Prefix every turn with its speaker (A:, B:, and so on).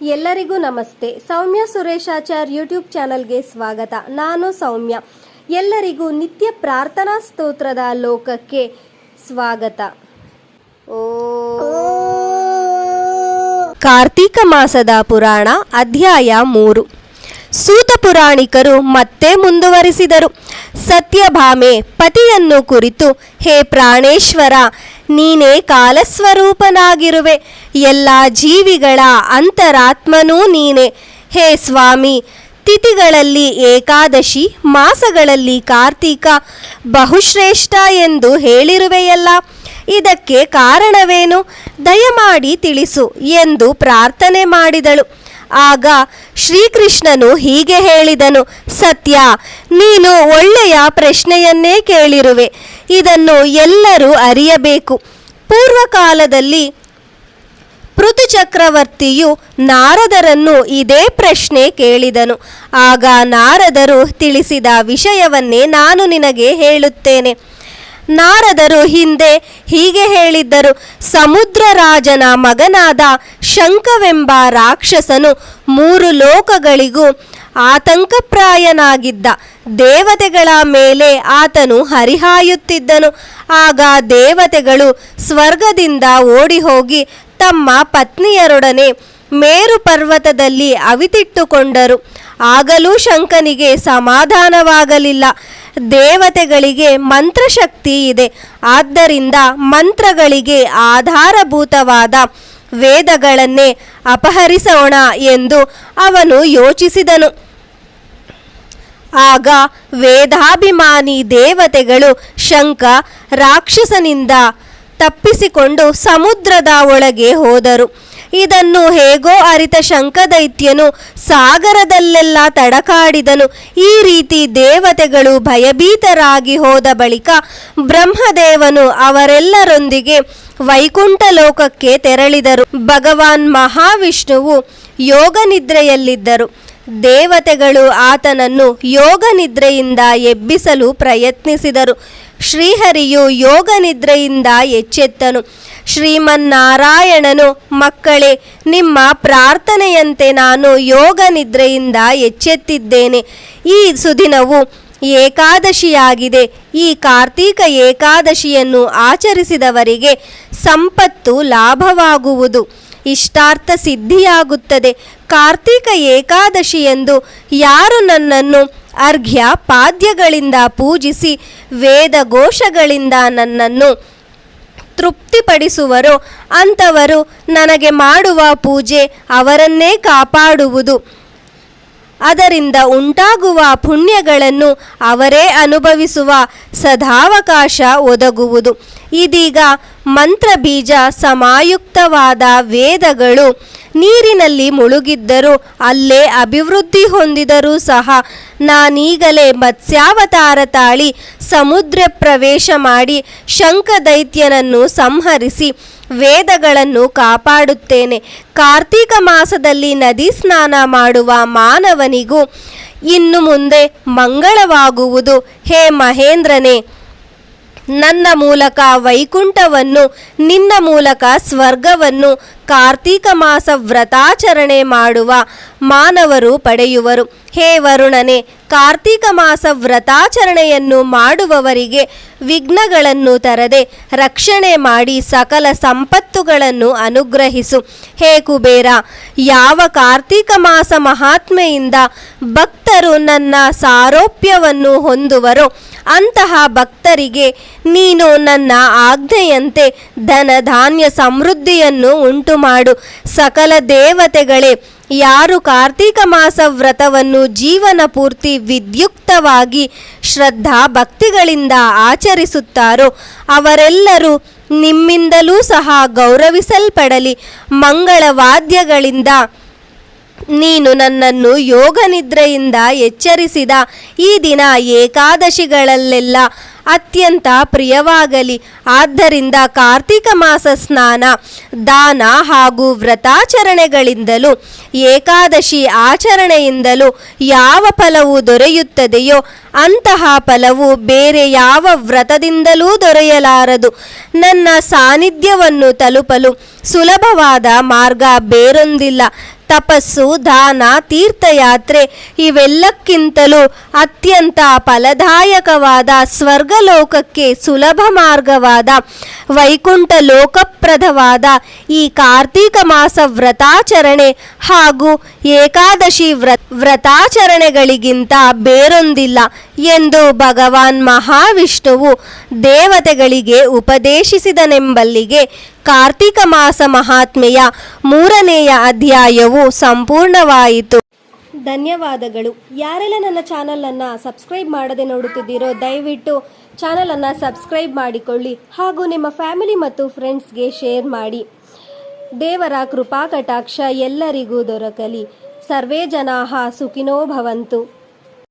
A: ಎಲ್ಲರಿಗೂ ನಮಸ್ತೆ. ಸೌಮ್ಯ ಸುರೇಶಾಚಾರ್ ಯೂಟ್ಯೂಬ್ ಚಾನಲ್ಗೆ ಸ್ವಾಗತ. ನಾನು ಸೌಮ್ಯ. ಎಲ್ಲರಿಗೂ ನಿತ್ಯ ಪ್ರಾರ್ಥನಾ ಸ್ತೋತ್ರದ ಲೋಕಕ್ಕೆ ಸ್ವಾಗತ. ಓ. ಕಾರ್ತೀಕ ಮಾಸದ ಪುರಾಣ ಅಧ್ಯಾಯ ಮೂರು. ಸೂತ ಪುರಾಣಿಕರು ಮತ್ತೆ ಮುಂದುವರಿಸಿದರು. ಸತ್ಯಭಾಮೆ ಪತಿಯನ್ನು ಕುರಿತು, ಹೇ ಪ್ರಾಣೇಶ್ವರ, ನೀನೇ ಕಾಲಸ್ವರೂಪನಾಗಿರುವೆ. ಎಲ್ಲ ಜೀವಿಗಳ ಅಂತರಾತ್ಮನೂ ನೀನೆ. ಹೇ ಸ್ವಾಮಿ, ತಿಥಿಗಳಲ್ಲಿ ಏಕಾದಶಿ, ಮಾಸಗಳಲ್ಲಿ ಕಾರ್ತಿಕ, ಬಹುಶ್ರೇಷ್ಠ ಎಂದು ಹೇಳಿರುವೆಯಲ್ಲ. ಇದಕ್ಕೆ ಕಾರಣವೇನು? ದಯಮಾಡಿ ತಿಳಿಸು ಎಂದು ಪ್ರಾರ್ಥನೆ ಮಾಡಿದಳು. ಆಗ ಶ್ರೀಕೃಷ್ಣನು ಹೀಗೆ ಹೇಳಿದನು, ಸತ್ಯ, ನೀನು ಒಳ್ಳೆಯ ಪ್ರಶ್ನೆಯನ್ನೇ ಕೇಳಿರುವೆ. ಇದನ್ನು ಎಲ್ಲರೂ ಅರಿಯಬೇಕು. ಪೂರ್ವಕಾಲದಲ್ಲಿ ಪೃಥು ಚಕ್ರವರ್ತಿಯು ನಾರದರನ್ನು ಇದೇ ಪ್ರಶ್ನೆ ಕೇಳಿದನು. ಆಗ ನಾರದರು ತಿಳಿಸಿದ ವಿಷಯವನ್ನೇ ನಾನು ನಿನಗೆ ಹೇಳುತ್ತೇನೆ. ನಾರದರು ಹಿಂದೆ ಹೀಗೆ ಹೇಳಿದ್ದರು, ಸಮುದ್ರ ರಾಜನ ಮಗನಾದ ಶಂಖವೆಂಬ ರಾಕ್ಷಸನು ಮೂರು ಲೋಕಗಳಿಗೂ ಆತಂಕಪ್ರಾಯನಾಗಿದ್ದ. ದೇವತೆಗಳ ಮೇಲೆ ಆತನು ಹರಿಹಾಯುತ್ತಿದ್ದನು. ಆಗ ದೇವತೆಗಳು ಸ್ವರ್ಗದಿಂದ ಓಡಿ ಹೋಗಿ ತಮ್ಮ ಪತ್ನಿಯರೊಡನೆ ಮೇರು ಪರ್ವತದಲ್ಲಿ ಅವಿತಿಟ್ಟುಕೊಂಡರು. ಆಗಲೂ ಶಂಕನಿಗೆ ಸಮಾಧಾನವಾಗಲಿಲ್ಲ. ದೇವತೆಗಳಿಗೆ ಮಂತ್ರಶಕ್ತಿ ಇದೆ. ಆದ್ದರಿಂದ ಮಂತ್ರಗಳಿಗೆ ಆಧಾರಭೂತವಾದ ವೇದಗಳನ್ನೇ ಅಪಹರಿಸೋಣ ಎಂದು ಅವನು ಯೋಚಿಸಿದನು. ಆಗ ವೇದಾಭಿಮಾನಿ ದೇವತೆಗಳು ಶಂಕ ರಾಕ್ಷಸನಿಂದ ತಪ್ಪಿಸಿಕೊಂಡು ಸಮುದ್ರದ ಒಳಗೆ ಹೋದರು. ಇದನ್ನು ಹೇಗೋ ಅರಿತ ಶಂಕದೈತ್ಯನು ಸಾಗರದಲ್ಲೆಲ್ಲ ತಡಕಾಡಿದನು. ಈ ರೀತಿ ದೇವತೆಗಳು ಭಯಭೀತರಾಗಿ ಹೋದ ಬಳಿಕ ಬ್ರಹ್ಮದೇವನು ಅವರೆಲ್ಲರೊಂದಿಗೆ ವೈಕುಂಠ ಲೋಕಕ್ಕೆ ತೆರಳಿದರು. ಭಗವಾನ್ ಮಹಾವಿಷ್ಣುವು ಯೋಗ ನಿದ್ರೆಯಲ್ಲಿದ್ದರು ದೇವತೆಗಳು ಆತನನ್ನು ಯೋಗ ನಿದ್ರೆಯಿಂದ ಎಬ್ಬಿಸಲು ಪ್ರಯತ್ನಿಸಿದರು. ಶ್ರೀಹರಿಯು ಯೋಗ ನಿದ್ರೆಯಿಂದ ಎಚ್ಚೆತ್ತನು. ಶ್ರೀಮನ್ನಾರಾಯಣನು, ಮಕ್ಕಳೇ, ನಿಮ್ಮ ಪ್ರಾರ್ಥನೆಯಂತೆ ನಾನು ಯೋಗ ನಿದ್ರೆಯಿಂದ ಎಚ್ಚೆತ್ತಿದ್ದೇನೆ. ಈ ಸುದಿನವು ಏಕಾದಶಿಯಾಗಿದೆ. ಈ ಕಾರ್ತೀಕ ಏಕಾದಶಿಯನ್ನು ಆಚರಿಸಿದವರಿಗೆ ಸಂಪತ್ತು ಲಾಭವಾಗುವುದು. ಇಷ್ಟಾರ್ಥ ಸಿದ್ಧಿಯಾಗುತ್ತದೆ. ಕಾರ್ತೀಕ ಏಕಾದಶಿಯಂದು ಯಾರು ನನ್ನನ್ನು ಅರ್ಘ್ಯ ಪಾದ್ಯಗಳಿಂದ ಪೂಜಿಸಿ ವೇದ ಘೋಷಗಳಿಂದ ನನ್ನನ್ನು ತೃಪ್ತಿಪಡಿಸುವರೋ ಅಂಥವರು ನನಗೆ ಮಾಡುವ ಪೂಜೆ ಅವರನ್ನೇ ಕಾಪಾಡುವುದು. ಅದರಿಂದ ಉಂಟಾಗುವ ಪುಣ್ಯಗಳನ್ನು ಅವರೇ ಅನುಭವಿಸುವ ಸದಾವಕಾಶ ಒದಗುವುದು. ಇದೀಗ ಮಂತ್ರಬೀಜ ಸಮಾಯುಕ್ತವಾದ ವೇದಗಳು ನೀರಿನಲ್ಲಿ ಮುಳುಗಿದ್ದರೂ ಅಲ್ಲೇ ಅಭಿವೃದ್ಧಿ ಹೊಂದಿದರೂ ಸಹ ನಾನೀಗಲೇ ಮತ್ಸ್ಯಾವತಾರ ತಾಳಿ ಸಮುದ್ರ ಪ್ರವೇಶ ಮಾಡಿ ಶಂಖದೈತ್ಯನನ್ನು ಸಂಹರಿಸಿ ವೇದಗಳನ್ನು ಕಾಪಾಡುತ್ತೇನೆ. ಕಾರ್ತೀಕ ಮಾಸದಲ್ಲಿ ನದಿ ಸ್ನಾನ ಮಾಡುವ ಮಾನವನಿಗೂ ಇನ್ನು ಮುಂದೆ ಮಂಗಳವಾಗುವುದು. ಹೇ ಮಹೇಂದ್ರನೇ ನನ್ನ ಮೂಲಕ ವೈಕುಂಠವನ್ನು ನಿನ್ನ ಮೂಲಕ ಸ್ವರ್ಗವನ್ನು ಕಾರ್ತೀಕ ಮಾಸ ವ್ರತಾಚರಣೆ ಮಾಡುವ ಮಾನವರು ಪಡೆಯುವರು. ಹೇ ವರುಣನೆ, ಕಾರ್ತೀಕ ಮಾಸ ವ್ರತಾಚರಣೆಯನ್ನು ಮಾಡುವವರಿಗೆ ವಿಘ್ನಗಳನ್ನು ತರದೆ ರಕ್ಷಣೆ ಮಾಡಿ ಸಕಲ ಸಂಪತ್ತುಗಳನ್ನು ಅನುಗ್ರಹಿಸು. ಹೇ ಕುಬೇರ, ಯಾವ ಕಾರ್ತೀಕ ಮಾಸ ಮಹಾತ್ಮೆಯಿಂದ ಭಕ್ತರು ನನ್ನ ಸಾರೋಪ್ಯವನ್ನು ಹೊಂದುವರೋ. ಅಂತಹ ಭಕ್ತರಿಗೆ ನೀನು ನನ್ನ ಆಜ್ಞೆಯಂತೆ ಧನ ಧಾನ್ಯ ಸಮೃದ್ಧಿಯನ್ನು ಉಂಟು ಮಾಡು. ಸಕಲ ದೇವತೆಗಳೇ, ಯಾರು ಕಾರ್ತೀಕ ಮಾಸ ವ್ರತವನ್ನು ಜೀವನ ಪೂರ್ತಿ ವಿದ್ಯುಕ್ತವಾಗಿ ಶ್ರದ್ಧಾ ಭಕ್ತಿಗಳಿಂದ ಆಚರಿಸುತ್ತಾರೋ, ಅವರೆಲ್ಲರೂ ನಿಮ್ಮಿಂದಲೂ ಸಹ ಗೌರವಿಸಲ್ಪಡಲಿ. ಮಂಗಳವಾದ್ಯಗಳಿಂದ ನೀನು ನನ್ನನ್ನು ಯೋಗ ನಿದ್ರೆಯಿಂದ ಎಚ್ಚರಿಸಿದ. ಈ ದಿನ ಏಕಾದಶಿಗಳಲ್ಲೆಲ್ಲ ಅತ್ಯಂತ ಪ್ರಿಯವಾಗಲಿ. ಆದ್ದರಿಂದ ಕಾರ್ತಿಕ ಮಾಸ ಸ್ನಾನ, ದಾನ ಹಾಗೂ ವ್ರತಾಚರಣೆಗಳಿಂದಲೂ, ಏಕಾದಶಿ ಆಚರಣೆಯಿಂದಲೂ ಯಾವ ಫಲವು ದೊರೆಯುತ್ತದೆಯೋ ಅಂತಹ ಫಲವು ಬೇರೆ ಯಾವ ವ್ರತದಿಂದಲೂ ದೊರೆಯಲಾರದು. ನನ್ನ ಸಾನ್ನಿಧ್ಯವನ್ನು ತಲುಪಲು ಸುಲಭವಾದ ಮಾರ್ಗ ಬೇರೊಂದಿಲ್ಲ. ತಪಸ್ಸು, ದಾನ, ತೀರ್ಥಯಾತ್ರೆ ಇವೆಲ್ಲಕ್ಕಿಂತಲೂ ಅತ್ಯಂತ ಫಲದಾಯಕವಾದ ಸ್ವರ್ಗಲೋಕಕ್ಕೆ ಸುಲಭ ಮಾರ್ಗವಾದ ವೈಕುಂಠ ಲೋಕಪ್ರದವಾದ ಈ ಕಾರ್ತೀಕ ಮಾಸ ವ್ರತಾಚರಣೆ ಹಾಗೂ ಏಕಾದಶಿ ವ್ರ, ವ್ರತಾಚರಣೆಗಳಿಗಿಂತ ಬೇರೊಂದಿಲ್ಲ ಎಂದು ಭಗವಾನ್ ಮಹಾವಿಷ್ಣುವು ದೇವತೆಗಳಿಗೆ ಉಪದೇಶಿಸಿದನೆಂಬಲ್ಲಿಗೆ ಕಾರ್ತೀಕ ಮಾಸ ಮಹಾತ್ಮೆಯ ಮೂರನೆಯ ಅಧ್ಯಾಯವು ಸಂಪೂರ್ಣವಾಯಿತು. ಧನ್ಯವಾದಗಳು. ಯಾರೆಲ್ಲ ನನ್ನ ಚಾನಲನ್ನು ಸಬ್ಸ್ಕ್ರೈಬ್ ಮಾಡದೆ ನೋಡುತ್ತಿದ್ದೀರೋ ದಯವಿಟ್ಟು ಚಾನಲನ್ನು ಸಬ್ಸ್ಕ್ರೈಬ್ ಮಾಡಿಕೊಳ್ಳಿ ಹಾಗೂ ನಿಮ್ಮ ಫ್ಯಾಮಿಲಿ ಮತ್ತು ಫ್ರೆಂಡ್ಸ್ಗೆ ಶೇರ್ ಮಾಡಿ. ದೇವರ ಕೃಪಾ ಕಟಾಕ್ಷ ಎಲ್ಲರಿಗೂ ದೊರಕಲಿ. ಸರ್ವೇ ಜನಾಹ ಸುಖಿನೋ ಭವಂತು.